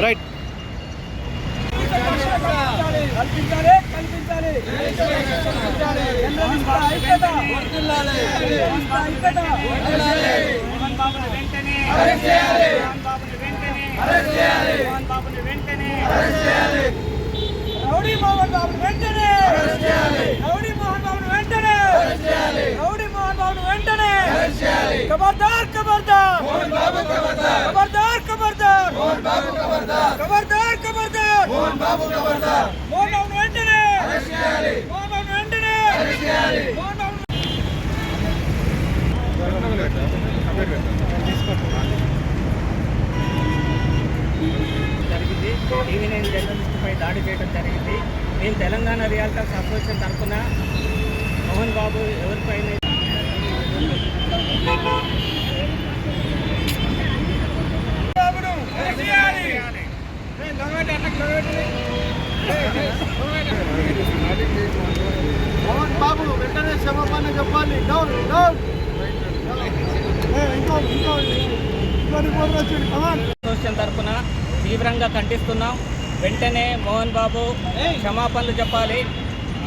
Right. కల్పించాలి కల్పించాలి rowdy Mohan Babu వెంటనే రౌడీ మోహన్ బాబు వెంటనే రౌడీ మోహన్ బాబు వెంటనే ఖబర్దార్ ఖబర్దార్ ఖబర్దార్ ఖబర్దార్ ఖబర్దార్ మోహన్ బాబు వెంటనే! మోహన్ బాబు వెంటనే! మోహన్ బాబు జరిగింది. టీవీ నైన్ జర్నలిస్టుపై దాడి చేయడం జరిగింది. మేము తెలంగాణ రియాల్టర్స్ అసోసియేషన్ తరఫున మోహన్ బాబు ఎవరిపైన బాబును చేయాలి మోహన్ బాబు వెంటనే క్షమాపణ చెప్పాలి. Down down. అసోసియేషన్ తరఫున తీవ్రంగా ఖండిస్తున్నాం. వెంటనే మోహన్ బాబు క్షమాపణలు చెప్పాలి.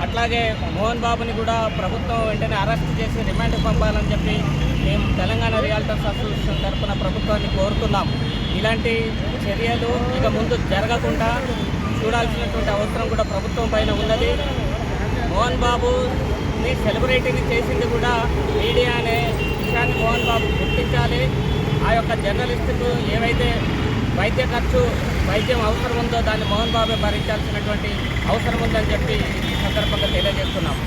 అట్లాగే మోహన్ బాబుని కూడా ప్రభుత్వం వెంటనే అరెస్ట్ చేసి రిమాండ్ పంపాలని చెప్పి మేము తెలంగాణ రియాల్టర్స్ అసోసియేషన్ తరఫున ప్రభుత్వాన్ని కోరుతున్నాం. ఇలాంటి చర్యలు ఇక ముందు జరగకుండా చూడాల్సినటువంటి అవసరం కూడా ప్రభుత్వం పైన ఉన్నది. మోహన్ ని సెలబ్రేటింగ్ చేసింది కూడా మీడియా అనే విషయాన్ని మోహన్ బాబు గుర్తించాలి. ఆ యొక్క జర్నలిస్టుకు ఏవైతే వైద్య ఖర్చు వైద్యం అవసరం ఉందో దాన్ని మోహన్ బాబు భరించాల్సినటువంటి అవసరం ఉందని చెప్పి ఈ సందర్భంగా తెలియజేస్తున్నాం